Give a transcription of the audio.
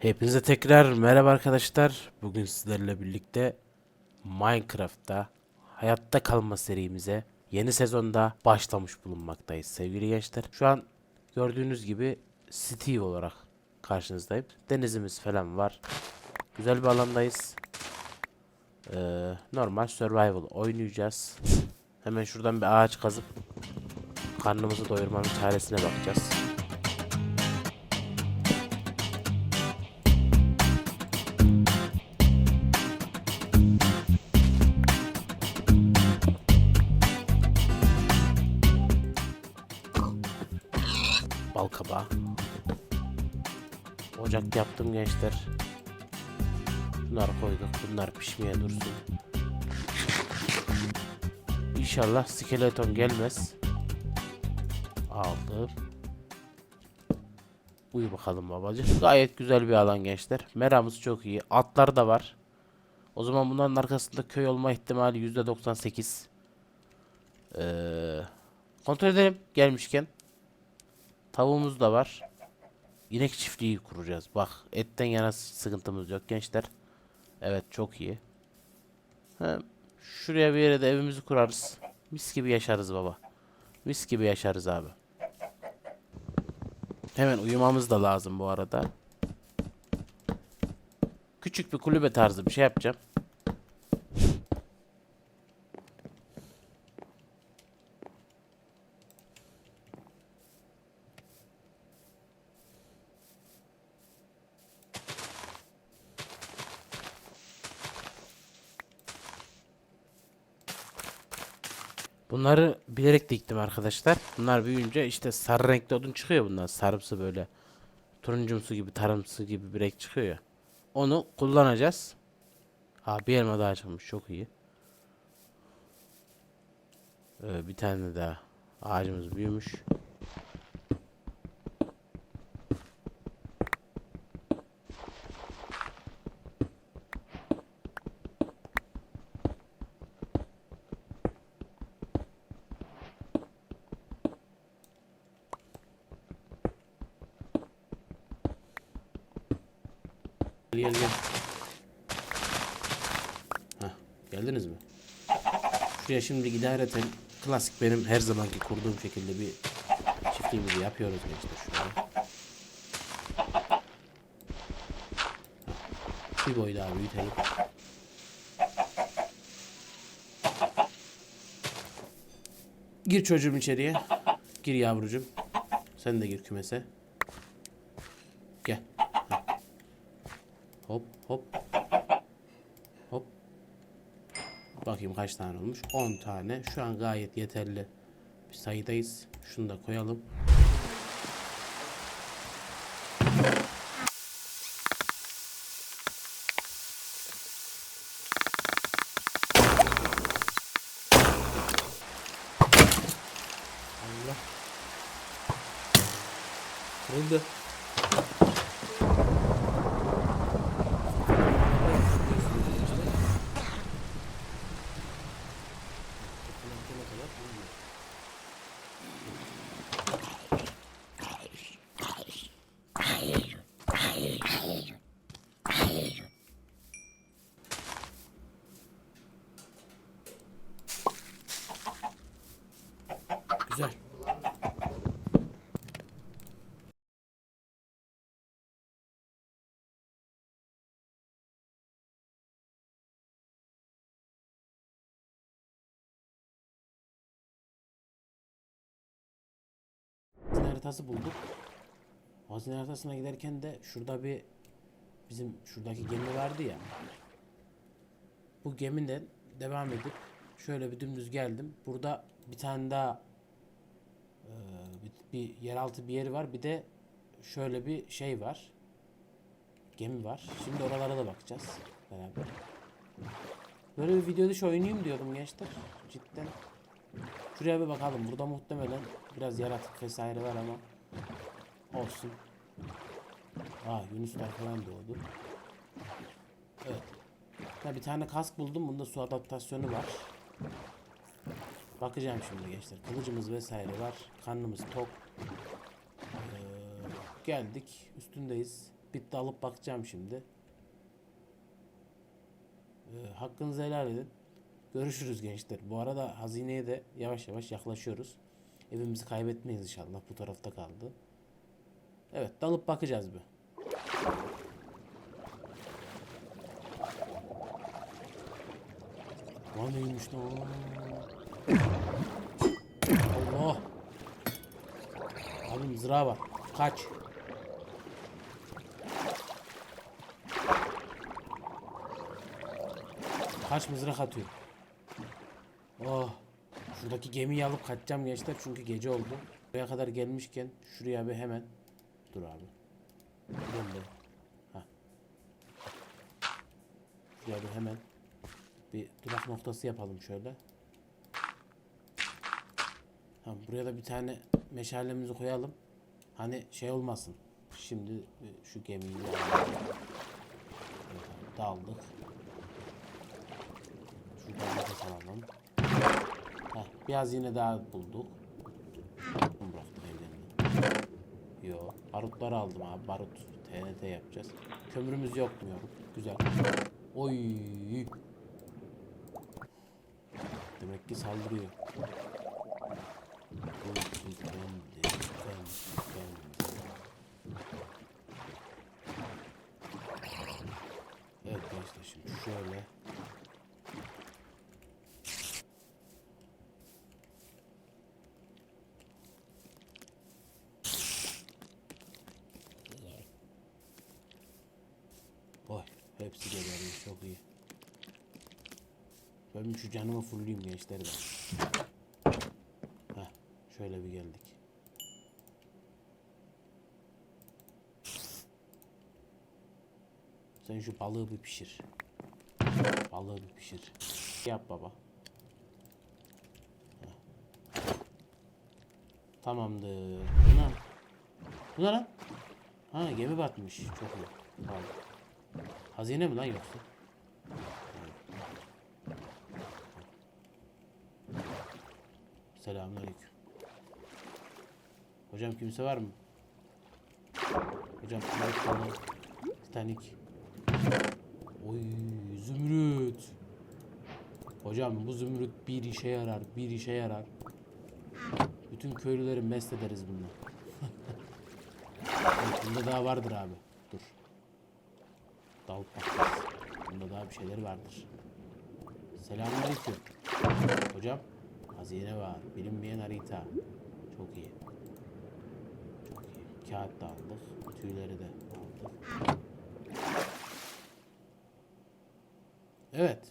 Hepinize tekrar merhaba arkadaşlar. Bugün sizlerle birlikte Minecraft'ta hayatta kalma serimize yeni sezonda başlamış bulunmaktayız sevgili gençler. Şu an gördüğünüz gibi Steve olarak karşınızdayım. Denizimiz falan var. Güzel bir alandayız. Ee, normal survival oynayacağız. Hemen şuradan bir ağaç kazıp karnımızı doyurmanın çaresine bakacağız. Kabağı. Ocak yaptım gençler. Bunları koyduk. Bunlar pişmeye dursun. İnşallah skeleton gelmez. Aldım. Uyu bakalım babacığım. Gayet güzel bir alan gençler. Meramız çok iyi. Atlar da var. O zaman bunların arkasında köy olma ihtimali %98. Ee, kontrol edelim gelmişken. Tavuğumuz da var. İnek çiftliği kuracağız. Bak etten yana sıkıntımız yok gençler. Evet çok iyi. Hem şuraya bir yere de evimizi kurarız. Mis gibi yaşarız baba. Mis gibi yaşarız abi. Hemen uyumamız da lazım bu arada. Küçük bir kulübe tarzı bir şey yapacağım. Bunları bilerek diktim arkadaşlar. Bunlar büyüyünce işte sarı renkli odun çıkıyor bundan. Sarımsı böyle. Turuncumsu gibi, tarımsı gibi bir renk çıkıyor ya. Onu kullanacağız. Ha bir elma daha çıkmış. Çok iyi. Ee, bir tane daha ağacımız büyümüş. Gel gel gel. Hah, geldiniz mi? Şuraya şimdi idareten klasik benim her zamanki kurduğum şekilde bir çiftliğimizi yapıyoruz gençler şuraya. Hah, Bir boy daha büyütelim. Gir çocuğum içeriye. Gir yavrucum. Sen de gir kümese. Gel. Hop hop. Bakayım kaç tane olmuş. 10 tane. Şu an gayet yeterli bir sayıdayız. Şunu da koyalım. Allah. Kırıldı. Güzel. Hazine haritası bulduk. Hazine haritasına giderken de şurada bir bizim şuradaki gemi vardı ya. Bu gemiden devam edip şöyle bir dümdüz geldim. Burada bir tane daha e, bir, bir yeraltı bir yeri var. Bir de şöyle bir şey var. Gemi var. Şimdi oralara da bakacağız beraber. Böyle bir video dışı oynayayım diyordum gençler. Cidden. Şuraya bir bakalım. Burada muhtemelen biraz yaratık vesaire var ama olsun. Aa Yunuslar falan doğdu. Evet. Ha, bir tane kask buldum. Bunda su adaptasyonu var. Bakacağım şimdi gençler. Kılıcımız vesaire var. Karnımız tok. Ee, geldik. Üstündeyiz. bitti alıp bakacağım şimdi. Ee, hakkınızı helal edin. Görüşürüz gençler. Bu arada hazineye de yavaş yavaş yaklaşıyoruz. Evimizi kaybetmeyiz inşallah. Bu tarafta kaldı. Evet dalıp bakacağız bir. Lan neymiş? Allah. Abi mızrağı var. Kaç. Kaç mızrak atıyor. Oh. Şuradaki gemiyi alıp kaçacağım gençler çünkü gece oldu. Buraya kadar gelmişken şuraya bir hemen dur abi. Dön be. Hah. Şuraya bir hemen bir durak noktası yapalım şöyle. Ha, buraya da bir tane meşalemizi koyalım. Hani şey olmasın. Şimdi e, şu gemiyi. Evet, daldık. Şuradan nefes alalım. Heh, bir hazine daha bulduk. Yo, barutları aldım abi. Barut TNT yapacağız. Kömürümüz yok yok? Güzel. Oy. Demek ki saldırıyor. Evet gençler şimdi şöyle. Oy hepsi geberiyor çok iyi. Ben şu canımı fulleyim gençler ben. Heh, şöyle bir geldik. Sen şu balığı bir pişir. Balığı bir pişir. Yap baba. Heh. Tamamdır. Bu ne? Bu ne lan? Ha gemi batmış. Çok iyi. Pardon. Hazine mi lan yoksa? Selamünaleyküm. Hocam kimse var mı? Hocam Titanic. Oy zümrüt. Hocam bu zümrüt bir işe yarar, bir işe yarar. Bütün köylüleri mest ederiz bununla. bunda daha vardır abi. Dalıp bakacağız. Bunda daha bir şeyler vardır. Selamünaleyküm. Hocam hazine var. Bilinmeyen harita. Çok iyi. Çok iyi. Kağıt da aldık. Tüyleri de aldık. Evet.